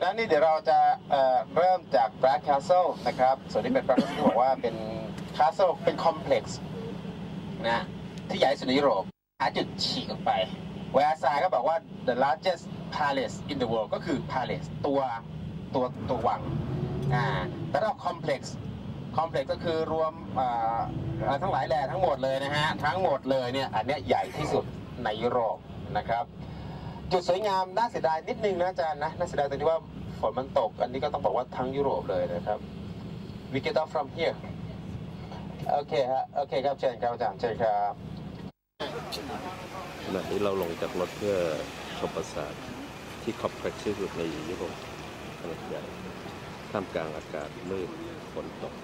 แล้วนี่เดี๋ยวเราจะเอ่อเริ่มจาก Black Castle นะครับ ส่วนนี้เป็น Black Castle ที่บอกว่าเป็น Castle เป็น Complex นะที่ใหญ่สุดในยุโรปหาจุดฉีกออกไปเวลาซายก็บอกว่า the largest palace in the world ก็คือ palace ตัวตัวตัววังอ่าแต่เรา complex complex ก็คือรวมอ่าอ่าทั้งหลายแหล่ทั้งหมดเลยนะฮะ ทั้งหมดเลยเนี่ย อันเนี้ยใหญ่ที่สุดในยุโรปนะครับ จุดสวยงามน่าเสียดายนิดนึงนะอาจารย์นะน่าเสียดายตรงที่ว่าฝนมันตก อันนี้ก็ต้องบอกว่าทั้งยุโรปเลยนะครับ we get off from here โอเคฮะโอเคครับเชิญครับอาจารย์เชิญครับขณะนี้เราลงจากรถเพื่อชมปราสาทที่คอมเพล็กซ์ที่สุดในยุโรปขนาดใหญ่ท่ามกลางอากาศมืดฝนตก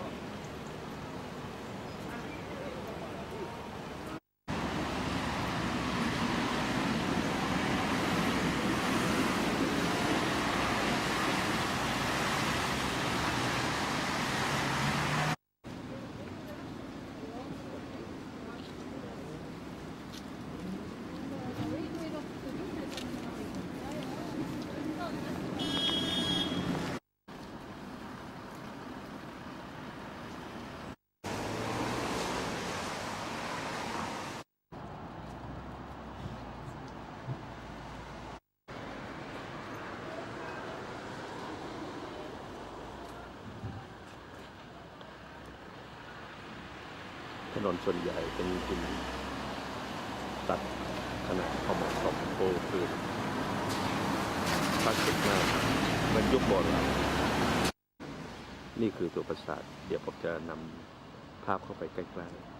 ถนนส่วนใหญ่เป็นหินตัดขนาดพอเหมาะสมโปรคืนคลาสสิกมากเหมือนยุคโบราณนี่คือตัวปราสาท เดี๋ยวผมจะนำภาพเข้าไปใกล้ๆ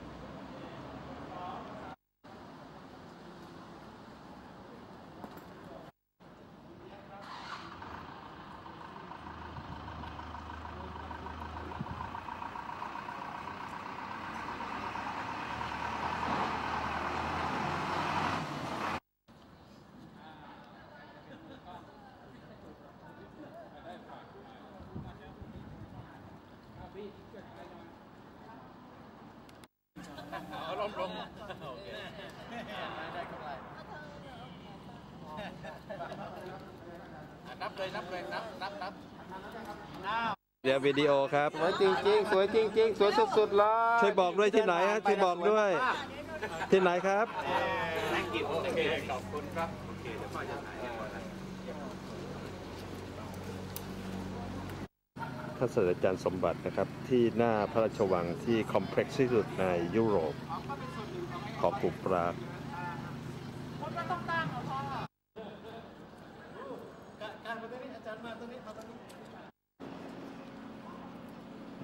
นับเลยนับเลยนับนับนับเดี๋ยววิดีโอครับ สวยจริงๆ สวยจริงๆ สวยสุดๆเลยช่วยบอกด้วยที่ไหนฮะช่วยบอกด้วย ที่ไหนครับโอเคขอบคุณครับโอเคเดี๋ยวพ่อจะถ่ายให้ก่อนนะ ท่านศาสตราจารย์สมบัตินะครับ ที่หน้าพระราชวังที่คอมเพล็กซ์ที่สุดในยุโรป ของกรุงปราก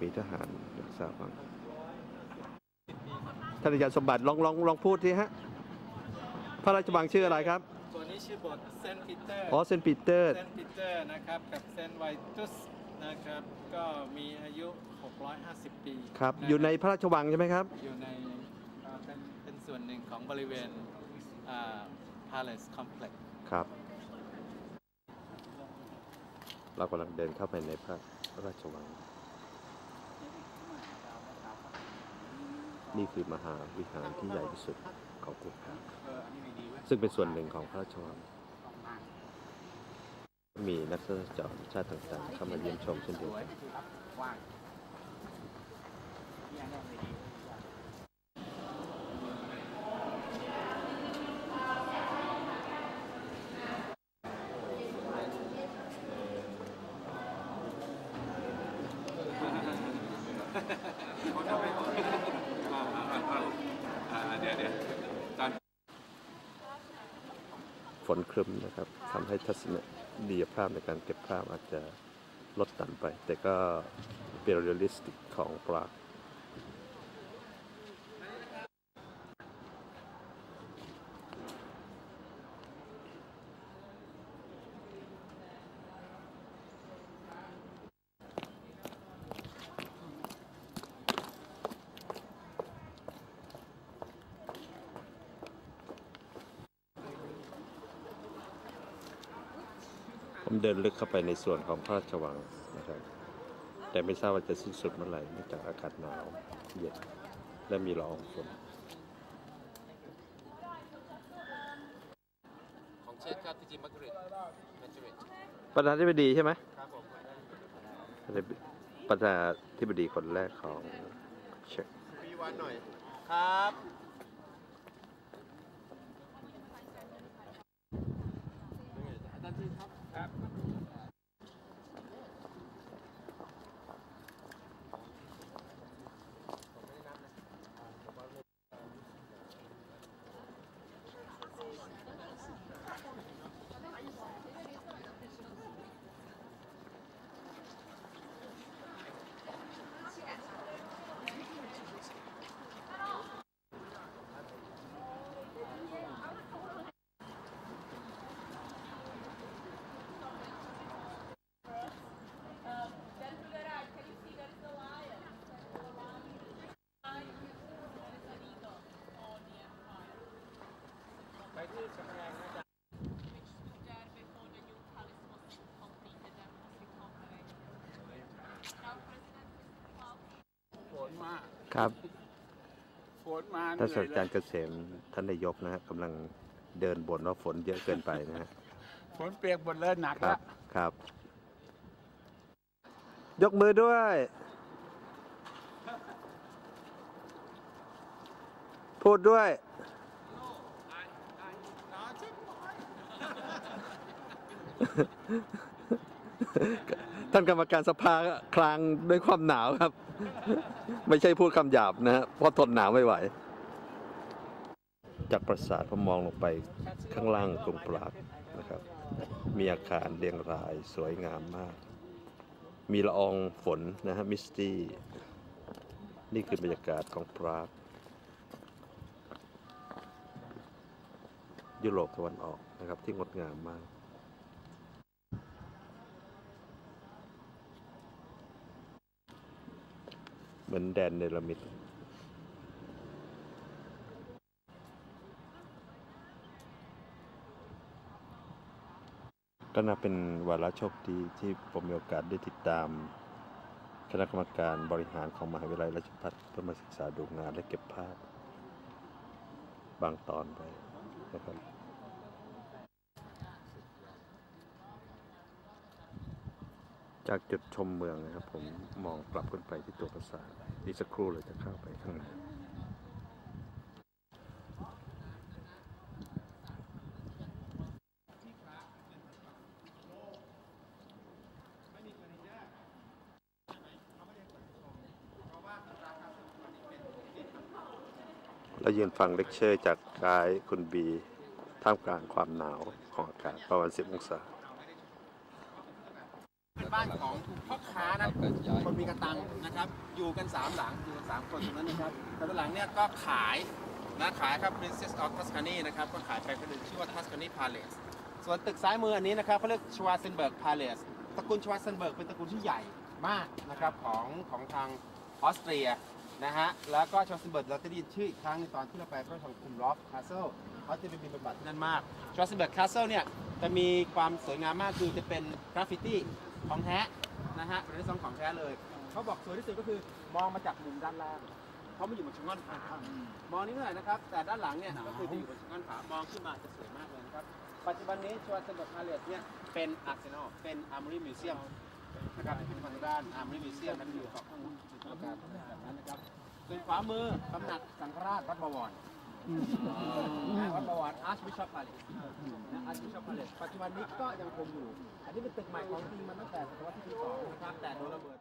มีทหารรักษาวังท่านอาจารย์สมบัติลองลองลองพูดทีฮะ พระราชวังชื่ออะไรครับ ตัวนี้ชื่อโบทเซนต์ปีเตอร์ อ๋อ เซนต์ปีเตอร์ เซนต์ปีเตอร์นะครับ กับเซนต์ไวตุส นะครับ ก็มีอายุ 650 ปีครับะอยู่ในพระราชวังใช่ไหมครับ อยู่ในเอ่อเป็นเป็นส่วนหนึ่งของบริเวณอ่า Palace Complex ครับ เรากำลังเดินเข้าไปในพระราชวัง นี่คือมหาวิหารที่ใหญ่ที่สุดของกรุงปรากซึ่งเป็นส่วนหนึ่งของพระราชวัง มีนักท่องเที่ยวชาติต่างๆ เข้ามาเยี่ยมชมเช่นเดียวกันเดี๋ยวเดี๋ยวตอนฝนครึ้มนะครับ ทำให้ทัศนียภาพในการเก็บภาพอาจจะลดต่ำไป แต่ก็เป็นเรียลลิสติกของปราก ผมเดินลึกเข้าไปในส่วนของพระราชวังนะครับ แต่ไม่ทราบว่าจะสิ้นสุดเมื่อไหร่เนื่องจากอากาศหนาวเย็นและมีละอองฝนของเชฟครับที่จริงมาร์กาเร็ตมาร์กาเร็ตประธานาธิบดีใช่ไหมครับผมประธานาธิบดีคนแรกของเช็กมีวันหน่อยครับ ฝนมาครับฝนมาท่านเหศานื่สอยตราจารย์เลเกษมท่านนายกนะฮะกำลังเดินบ่นว่าฝนเยอะเกินไปนะฮะฝนเปียกหมดเลยหนักครัแล้บวครับ ยกมือด้วย พูดด้วย ท่านกรรมการสภาคลางด้วยความหนาวครับ ไม่ใช่พูดคำหยาบนะฮะเพราะทนหนาวไม่ไหว จากปราสาทผมมองลงไปข้างล่างกรุงปรากนะครับ มีอาคารเรียงรายสวยงามมาก มีละอองฝนนะฮะมิสตี้ นี่คือบรรยากาศของปราก ยุโรปตะวันออกนะครับที่งดงามมาก เหมือนแดนเนรมิตก็นับเป็นวาระโชคดีที่ผมมีโอกาสได้ติดตาม คณะกรรมการบริหารของมหาวิทยาลัยราชภัฏเพื่อมาศึกษาดูงานและเก็บภาพ บางตอนไปนะครับจากจุดชมเมืองนะครับผมมองกลับขึ้นไปที่ตัวปราสาท อีกสักครู่เลยจะเข้าไปข้างในเรายืนฟังเลคเชอร์จากกายคุณบี ท่ามกลางความหนาวของอากาศประมาณ10องศา บ้านของพ่อค้านะคนมีกระตังนะครับ อยู่กันสามหลังอยู่กันสามคนตรงนั้นนะครับแต่ละหลังเนี่ยก็ขายนะขายครับ Princess of Tuscany นะครับก็ขายไปก็เลยชื่อว่า Tuscany Palace ส่วนตึกซ้ายมืออันนี้นะครับเขาเรียก Schwarzenberg Palace ตระกูล Schwarzenberg เป็นตระกูลที่ใหญ่มากนะครับของของทางออสเตรียนะฮะแล้วก็ Schwarzenberg เราจะได้ยินชื่ออีกครั้งในงตอนที่เราไปพระราชวังคุมลอฟคาสเซิลเขาจะไปบินบำบัดที่นั่นมาก Schwarzenberg Castle เนี่ยจะมีความสวยงามมากคือจะเป็นกราฟฟิตี้ ของแท้นะฮะเป็นซองของแท้เลย เขาบอกสวยที่สุดก็คือมองมาจากมุมด้านล่างเขาไม่อยู่บนชะง่อนผามองนี้เท่าไหร่นะครับ แต่ด้านหลังเนี่ยก็คือจะอยู่บนชะง่อนผามองขึ้นมาจะสวยมากเลยนะครับ ปัจจุบันนี้ชัวร์เซนเบิร์กพาเลสเนี่ยเป็นอาร์เซนอลเป็นอาร์มอรี่มิวเซียมนะครับเป็นพิพิธภัณฑ์ด้านอาร์มอรี่มิวเซียมนั่นอยู่กับข้างหลังอยู่ตรงกลางแบบนั้นนะครับส่วนขวามือตำหนักสังฆราชวัดบวร นะวัดบวรอาร์ชบิชอปพาเลสนะอาร์ชบิชอปพาเลสปัจจุบันนี้ก็ยังคงอยู่ อันนี้เป็นตึกใหม่ของจริงมันตั้งแต่ศตวรรษที่12นะครับแต่โดนระเบิด